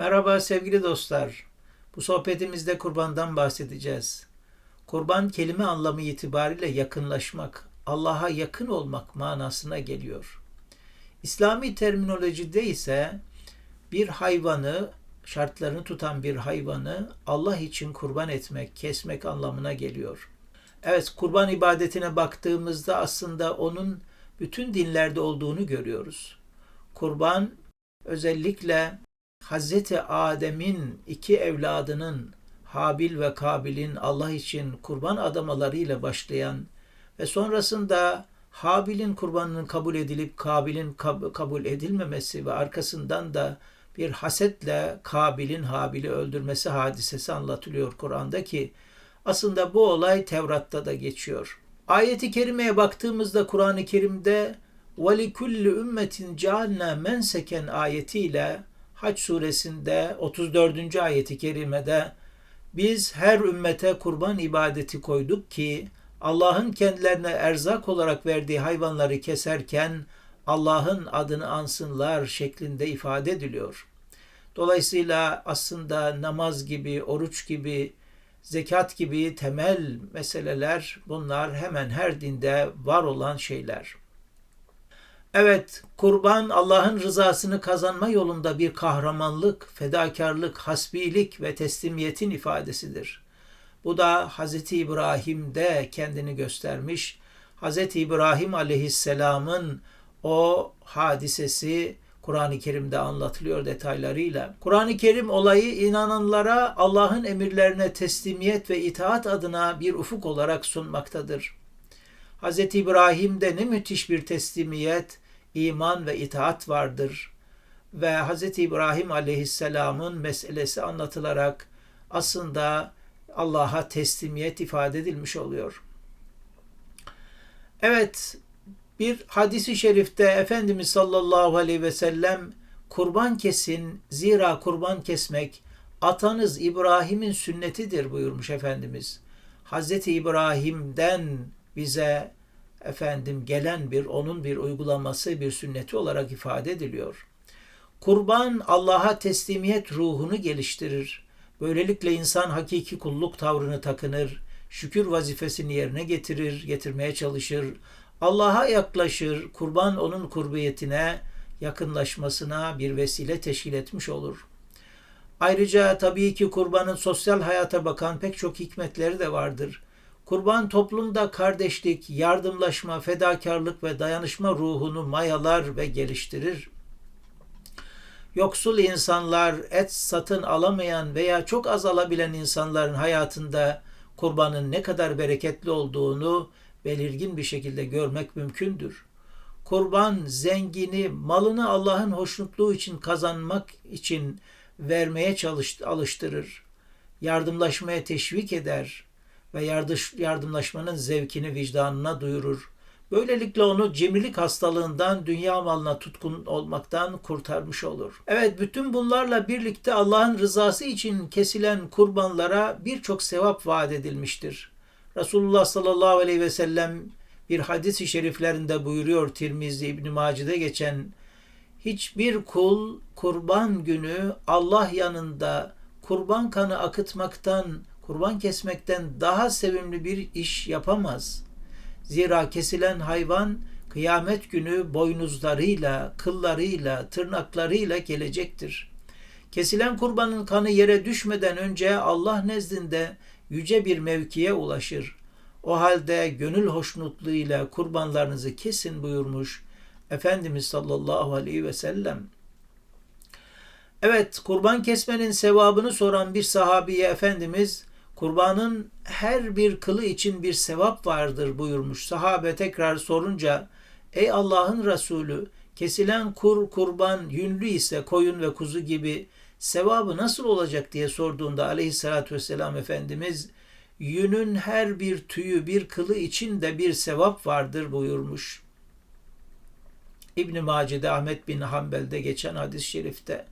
Merhaba sevgili dostlar. Bu sohbetimizde kurbandan bahsedeceğiz. Kurban kelime anlamı itibariyle yakınlaşmak, Allah'a yakın olmak manasına geliyor. İslami terminolojide ise bir hayvanı, şartlarını tutan bir hayvanı Allah için kurban etmek, kesmek anlamına geliyor. Evet, kurban ibadetine baktığımızda aslında onun bütün dinlerde olduğunu görüyoruz. Kurban özellikle Hazreti Adem'in iki evladının Habil ve Kabil'in Allah için kurban adamalarıyla başlayan ve sonrasında Habil'in kurbanının kabul edilip Kabil'in kab- kabul edilmemesi ve arkasından da bir hasetle Kabil'in Habil'i öldürmesi hadisesi anlatılıyor Kur'an'da ki aslında bu olay Tevrat'ta da geçiyor. Ayeti kerimeye baktığımızda Kur'an-ı Kerim'de وَلِكُلِّ ümmetin جَعَلْنَا مَنْسَكًا ayetiyle Haç suresinde 34. ayeti kerimede biz her ümmete kurban ibadeti koyduk ki Allah'ın kendilerine erzak olarak verdiği hayvanları keserken Allah'ın adını ansınlar şeklinde ifade ediliyor. Dolayısıyla aslında namaz gibi, oruç gibi, zekat gibi temel meseleler bunlar hemen her dinde var olan şeyler. Evet, kurban Allah'ın rızasını kazanma yolunda bir kahramanlık, fedakarlık, hasbilik ve teslimiyetin ifadesidir. Bu da Hz. İbrahim'de kendini göstermiş. Hz. İbrahim aleyhisselamın o hadisesi Kur'an-ı Kerim'de anlatılıyor detaylarıyla. Kur'an-ı Kerim olayı inananlara Allah'ın emirlerine teslimiyet ve itaat adına bir ufuk olarak sunmaktadır. Hz. İbrahim'de ne müthiş bir teslimiyet, iman ve itaat vardır. Ve Hz. İbrahim aleyhisselamın meselesi anlatılarak aslında Allah'a teslimiyet ifade edilmiş oluyor. Evet, bir hadisi şerifte Efendimiz sallallahu aleyhi ve sellem kurban kesin, zira kurban kesmek atanız İbrahim'in sünnetidir buyurmuş Efendimiz. Hazreti İbrahim'den bize efendim gelen bir onun bir uygulaması bir sünneti olarak ifade ediliyor. Kurban Allah'a teslimiyet ruhunu geliştirir. Böylelikle insan hakiki kulluk tavrını takınır, şükür vazifesini yerine getirir, getirmeye çalışır. Allah'a yaklaşır, kurban onun kurbiyetine, yakınlaşmasına bir vesile teşkil etmiş olur. Ayrıca tabii ki kurbanın sosyal hayata bakan pek çok hikmetleri de vardır. Kurban toplumda kardeşlik, yardımlaşma, fedakarlık ve dayanışma ruhunu mayalar ve geliştirir. Yoksul insanlar, et satın alamayan veya çok az alabilen insanların hayatında kurbanın ne kadar bereketli olduğunu belirgin bir şekilde görmek mümkündür. Kurban zengini malını Allah'ın hoşnutluğu için kazanmak için vermeye çalış, alıştırır. Yardımlaşmaya teşvik eder ve yardımlaşmanın zevkini vicdanına duyurur. Böylelikle onu cimrilik hastalığından, dünya malına tutkun olmaktan kurtarmış olur. Evet, bütün bunlarla birlikte Allah'ın rızası için kesilen kurbanlara birçok sevap vaat edilmiştir. Resulullah sallallahu aleyhi ve sellem bir hadis-i şeriflerinde buyuruyor Tirmizi İbn Mace'de geçen hiçbir kul kurban günü Allah yanında kurban kanı akıtmaktan, kurban kesmekten daha sevimli bir iş yapamaz. Zira kesilen hayvan kıyamet günü boynuzlarıyla, kıllarıyla, tırnaklarıyla gelecektir. Kesilen kurbanın kanı yere düşmeden önce Allah nezdinde yüce bir mevkiye ulaşır. O halde gönül hoşnutluğuyla kurbanlarınızı kesin buyurmuş Efendimiz sallallahu aleyhi ve sellem. Evet, kurban kesmenin sevabını soran bir sahabiye Efendimiz, kurbanın her bir kılı için bir sevap vardır buyurmuş. Sahabe tekrar sorunca, ey Allah'ın Resulü, kesilen kur kurban yünlü ise koyun ve kuzu gibi sevabı nasıl olacak diye sorduğunda aleyhissalatü vesselam Efendimiz, yünün her bir tüyü bir kılı için de bir sevap vardır buyurmuş. İbn Mace'de Ahmet bin Hanbel'de geçen hadis-i şerifte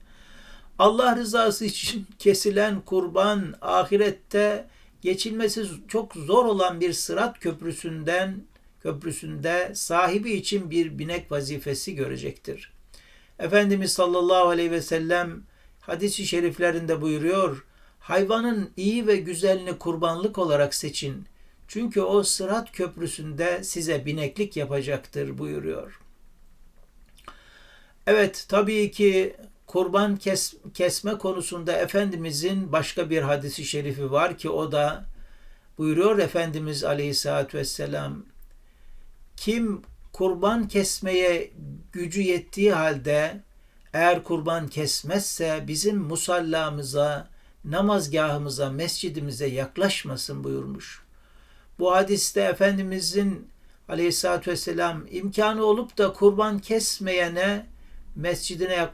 Allah rızası için kesilen kurban ahirette geçilmesi çok zor olan bir sırat köprüsünden köprüsünde sahibi için bir binek vazifesi görecektir. Efendimiz sallallahu aleyhi ve sellem hadisi şeriflerinde buyuruyor. Hayvanın iyi ve güzelini kurbanlık olarak seçin. Çünkü o sırat köprüsünde size bineklik yapacaktır buyuruyor. Evet tabii ki kurban kes, kesme konusunda Efendimizin başka bir hadisi şerifi var ki o da buyuruyor Efendimiz Aleyhisselatü Vesselam kim kurban kesmeye gücü yettiği halde eğer kurban kesmezse bizim musallamıza, namazgahımıza, mescidimize yaklaşmasın buyurmuş. Bu hadiste Efendimizin aleyhissalatü vesselam imkanı olup da kurban kesmeyene mescidine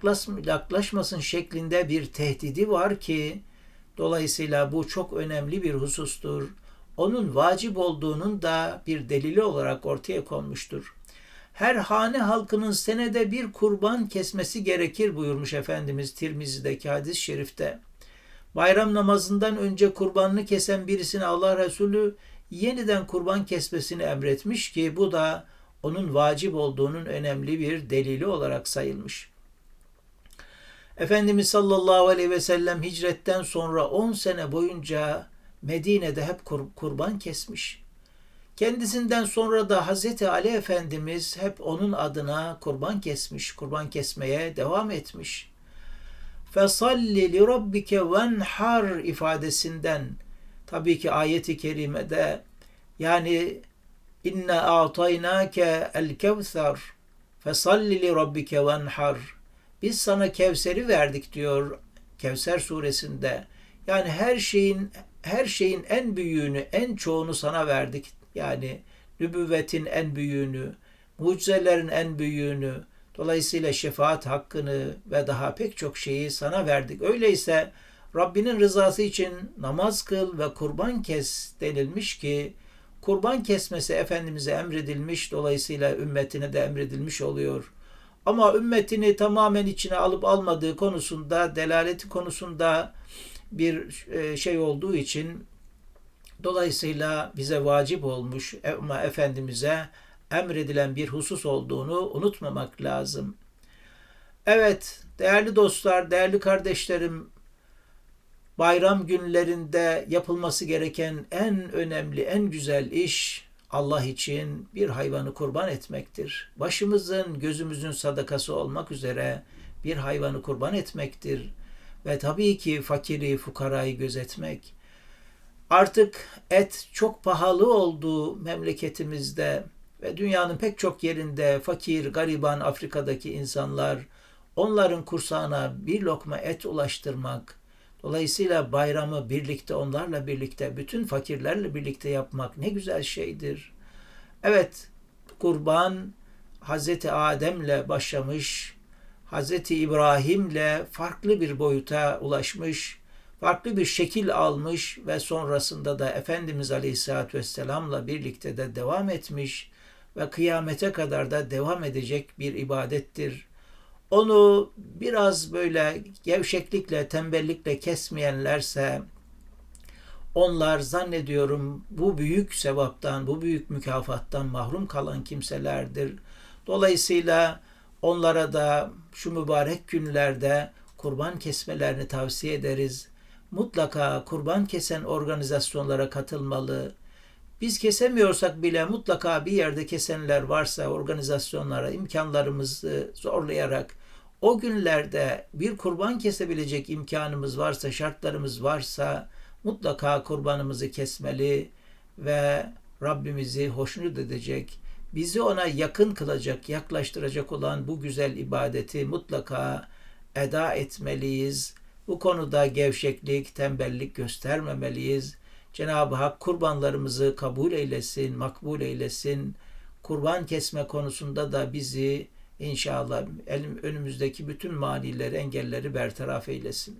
yaklaşmasın şeklinde bir tehdidi var ki dolayısıyla bu çok önemli bir husustur. Onun vacip olduğunun da bir delili olarak ortaya konmuştur. Her hane halkının senede bir kurban kesmesi gerekir buyurmuş Efendimiz Tirmizi'deki hadis-i şerifte. Bayram namazından önce kurbanını kesen birisine Allah Resulü yeniden kurban kesmesini emretmiş ki bu da onun vacip olduğunun önemli bir delili olarak sayılmış. Efendimiz sallallahu aleyhi ve sellem hicretten sonra 10 sene boyunca Medine'de hep kur, kurban kesmiş. Kendisinden sonra da Hazreti Ali Efendimiz hep onun adına kurban kesmiş, kurban kesmeye devam etmiş. Fesalli li rabbike venhar ifadesinden tabii ki ayeti kerimede yani inna a'taynake el kevser fesalli li rabbike venhar biz sana Kevser'i verdik diyor Kevser suresinde. Yani her şeyin her şeyin en büyüğünü, en çoğunu sana verdik. Yani nübüvvetin en büyüğünü, mucizelerin en büyüğünü, dolayısıyla şefaat hakkını ve daha pek çok şeyi sana verdik. Öyleyse Rabbinin rızası için namaz kıl ve kurban kes denilmiş ki kurban kesmesi Efendimiz'e emredilmiş dolayısıyla ümmetine de emredilmiş oluyor. Ama ümmetini tamamen içine alıp almadığı konusunda, delaleti konusunda bir e, şey olduğu için dolayısıyla bize vacip olmuş ama Efendimiz'e emredilen bir husus olduğunu unutmamak lazım. Evet, değerli dostlar, değerli kardeşlerim, bayram günlerinde yapılması gereken en önemli, en güzel iş Allah için bir hayvanı kurban etmektir. Başımızın, gözümüzün sadakası olmak üzere bir hayvanı kurban etmektir. Ve tabii ki fakiri, fukarayı gözetmek. Artık et çok pahalı olduğu memleketimizde ve dünyanın pek çok yerinde fakir, gariban Afrika'daki insanlar onların kursağına bir lokma et ulaştırmak, Dolayısıyla bayramı birlikte onlarla birlikte, bütün fakirlerle birlikte yapmak ne güzel şeydir. Evet, kurban Hazreti Adem'le başlamış, Hazreti İbrahim'le farklı bir boyuta ulaşmış, farklı bir şekil almış ve sonrasında da Efendimiz Aleyhisselatü Vesselam'la birlikte de devam etmiş ve kıyamete kadar da devam edecek bir ibadettir onu biraz böyle gevşeklikle, tembellikle kesmeyenlerse onlar zannediyorum bu büyük sevaptan, bu büyük mükafattan mahrum kalan kimselerdir. Dolayısıyla onlara da şu mübarek günlerde kurban kesmelerini tavsiye ederiz. Mutlaka kurban kesen organizasyonlara katılmalı, biz kesemiyorsak bile mutlaka bir yerde kesenler varsa organizasyonlara imkanlarımızı zorlayarak o günlerde bir kurban kesebilecek imkanımız varsa, şartlarımız varsa mutlaka kurbanımızı kesmeli ve Rabbimizi hoşnut edecek, bizi ona yakın kılacak, yaklaştıracak olan bu güzel ibadeti mutlaka eda etmeliyiz. Bu konuda gevşeklik, tembellik göstermemeliyiz. Cenab-ı Hak kurbanlarımızı kabul eylesin, makbul eylesin. Kurban kesme konusunda da bizi inşallah önümüzdeki bütün manileri, engelleri bertaraf eylesin.